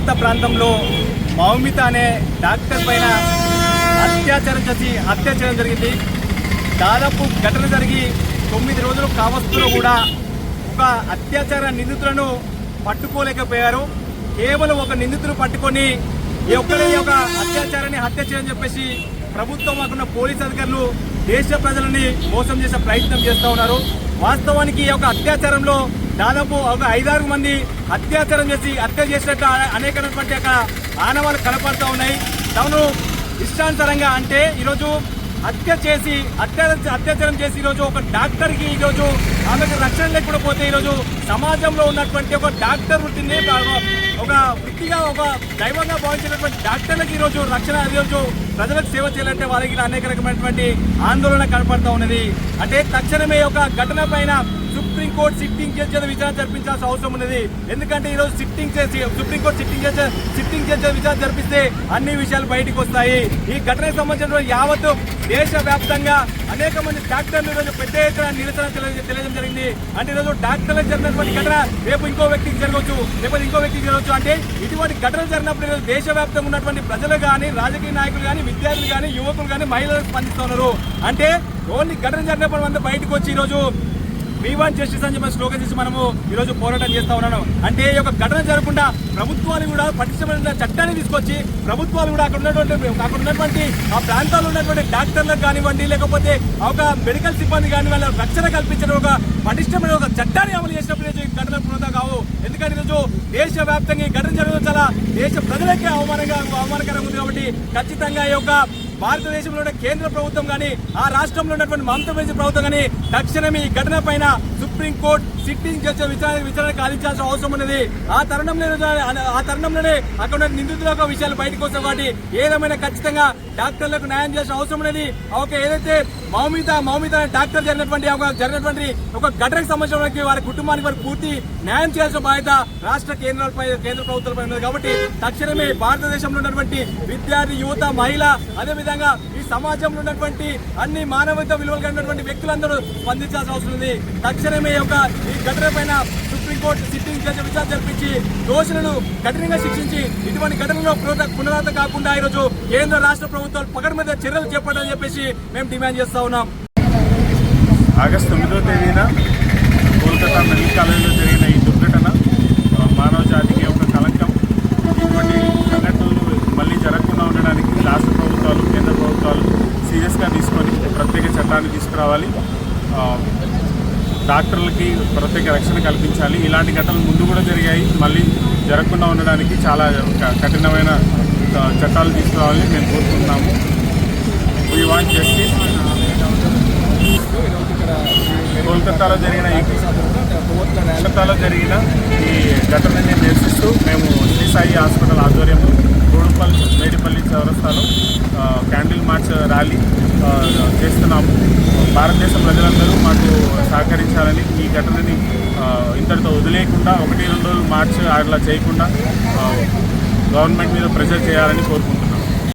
ప్రాంతంలో మౌమిత అనే డాక్టర్ పైన అత్యాచారం చేసి హత్య చేయడం జరిగింది. దాదాపు ఘటన జరిగి తొమ్మిది రోజులు కావస్తులో కూడా ఒక అత్యాచార నిందితులను పట్టుకోలేకపోయారు. కేవలం ఒక నిందితులు పట్టుకొని ఈ ఒక్కడే అత్యాచారాన్ని హత్య చేయని చెప్పేసి ప్రభుత్వం అక్కడ పోలీస్ అధికారులు దేశ ప్రజలని మోసం చేసే ప్రయత్నం చేస్తూ ఉన్నారు. వాస్తవానికి ఈ యొక్క అత్యాచారంలో దాదాపు ఒక ఐదారు మంది అత్యాచారం చేసి హత్య చేసినట్టు అనేకమైనటువంటి అక్కడ ఆనవాలు కనపడుతూ ఉన్నాయి. తమను ఇష్టాంతరంగా అంటే ఈరోజు హత్య చేసి అత్య అత్యాచారం చేసి ఈరోజు ఒక డాక్టర్కి ఈరోజు ఆమెకు రక్షణ లేకుండా పోతే ఈరోజు సమాజంలో ఉన్నటువంటి ఒక డాక్టర్ వృత్తిని ఒక వృత్తిగా ఒక దైవంగా భావించినటువంటి డాక్టర్లకు ఈరోజు రక్షణ ఈరోజు ప్రజలకు సేవ చేయాలంటే వారికి అనేక రకమైనటువంటి ఆందోళన కనపడతా ఉన్నది. అంటే తక్షణమే ఒక ఘటన పైన సుప్రీంకోర్టు సిట్టింగ్ జడ్జి విచారణ జరిపించాల్సిన అవసరం ఉన్నది. ఎందుకంటే ఈరోజు సిట్టింగ్ చేసి సుప్రీంకోర్టు సిట్టింగ్ చేసే సిట్టింగ్ చేసే విచారణ జరిపిస్తే అన్ని విషయాలు బయటకు వస్తాయి. ఈ ఘటనకు సంబంధించిన యావత్ దేశ వ్యాప్తంగా అనేక మంది డాక్టర్లు ఈరోజు పెద్ద ఎత్తున నిరసన తెలియజేయడం జరిగింది. అంటే ఈరోజు డాక్టర్లకు జరిగినటువంటి ఘటన రేపు ఇంకో వ్యక్తికి జరగవచ్చు. లేకపోతే ఇంకో వ్యక్తికి జరగవచ్చు అంటే ఇటువంటి ఘటనలు జరిగినప్పుడు ఈరోజు దేశవ్యాప్తంగా ఉన్నటువంటి ప్రజలు కానీ రాజకీయ నాయకులు కానీ విద్యార్థులు కానీ యువకులు కానీ మహిళలు స్పందిస్తున్నారు అంటే ఓన్లీ ఘటన జరిగినప్పుడు అంతా బయటకు వచ్చి ఈరోజు వీ వన్ జస్టిస్ అని చెప్పి స్లోగన్ చేసి మనము ఈరోజు పోరాటం చేస్తా ఉన్నాను. అంటే ఈ యొక్క ఘటన జరగకుండా ప్రభుత్వాలు కూడా పటిష్టమైన చట్టాన్ని తీసుకొచ్చి ప్రభుత్వాలు కూడా అక్కడ ఉన్నటువంటి అక్కడ ఉన్నటువంటి ఆ ప్రాంతాల్లో ఉన్నటువంటి డాక్టర్లకు కానివ్వండి లేకపోతే ఒక మెడికల్ సిబ్బంది కానీ వాళ్ళ రక్షణ కల్పించిన ఒక పటిష్టమైన ఒక చట్టాన్ని అమలు చేసినప్పుడు ఈ ఘటన పునరుద్ధ కావు. ఎందుకంటే ఈరోజు దేశ వ్యాప్తంగా ఈ ఘటన జరగడం చాలా దేశ ప్రజలకే అవమానంగా అవమానకరంగా ఉంది కాబట్టి ఖచ్చితంగా ఈ యొక్క భారతదేశంలో ఉన్న కేంద్ర ప్రభుత్వం కానీ ఆ రాష్ట్రంలో ఉన్నటువంటి మమతా బెనర్జీ ప్రభుత్వం కానీ తక్షణమే ఈ ఘటన పైన సుప్రీంకోర్టు సిట్టింగ్ చేసే విచారణ విచారణ కాలించాల్సిన అవసరం ఉన్నది. ఆ తరుణంలో ఆ తరుణంలోనే అక్కడ నిందితుల యొక్క విషయాలు బయటకు వస్తాయి. కాబట్టి ఏదేమైనా ఖచ్చితంగా డాక్టర్లకు న్యాయం చేసిన అవసరం ఉన్నది. ఒక ఏదైతే మౌమిత మౌమిత అనే డాక్టర్ జరిగినటువంటి ఒక జరిగినటువంటి ఒక ఘటనకు సంబంధించిన వారి కుటుంబానికి వారి పూర్తి న్యాయం చేయాల్సిన బాధ్యత రాష్ట్ర కేంద్రాలపై కేంద్ర ప్రభుత్వాలపై ఉన్నది. కాబట్టి తక్షణమే భారతదేశంలో ఉన్నటువంటి విద్యార్థి యువత మహిళ అదేవిధంగా ఈ సమాజంలో ఉన్నటువంటి అన్ని మానవత విలువలు కలిగినటువంటి వ్యక్తులందరూ స్పందించాల్సిన అవసరం ఉంది. తక్షణమే యొక్క ఈ ఘటన పైన సుప్రీంకోర్టు సిట్టింగ్ చేసే విచారణ జరిపించి దోషులను కఠినంగా శిక్షించి ఇటువంటి ఘటనలో పునరా- పునరావృతం కాకుండా ఈరోజు కేంద్ర రాష్ట్ర ప్రభుత్వాలు పగడ మీద చర్యలు చేపట్టాలని చెప్పేసి మేము డిమాండ్ చేస్తా ఉన్నాం. ఆగస్టు తొమ్మిదో తేదీన కోల్కతా మెడికల్ కాలేజీలో జరిగిన ఈ దుర్ఘటన మానవ జాతికి ఒక కలంకం. ఇటువంటి సంఘటనలు మళ్ళీ జరగకుండా ఉండడానికి రాష్ట్ర ప్రభుత్వాలు కేంద్ర ప్రభుత్వాలు సీరియస్గా తీసుకొని ప్రత్యేక చట్టాన్ని తీసుకురావాలి. డాక్టర్లకి ప్రత్యేక రక్షణ కల్పించాలి. ఇలాంటి ఘటనలు ముందు కూడా జరిగాయి. మళ్ళీ జరగకుండా ఉండడానికి చాలా కఠినమైన చట్టాలు తీసుకురావాలని మేము కోరుకుంటున్నాము. వీ వాంట్ జస్టిస్ కోల్కతాలో జరిగిన కోల్కతాలో జరిగిన ఈ ఘటనని నిరసిస్తూ మేము శ్రీ సాయి హాస్పిటల్ ఆధ్వర్యంలో చౌరస్తాలో క్యాండిల్ మార్చ్ ర్యాలీ చేస్తున్నాము. భారతదేశ ప్రజలందరూ మాకు సహకరించాలని ఈ ఘటనని ఇంతటితో వదిలేయకుండా ఒకటి రెండు రోజులు మార్చ్ అట్లా చేయకుండా గవర్నమెంట్ మీద ప్రెషర్ చేయాలని కోరుకుంటున్నాం.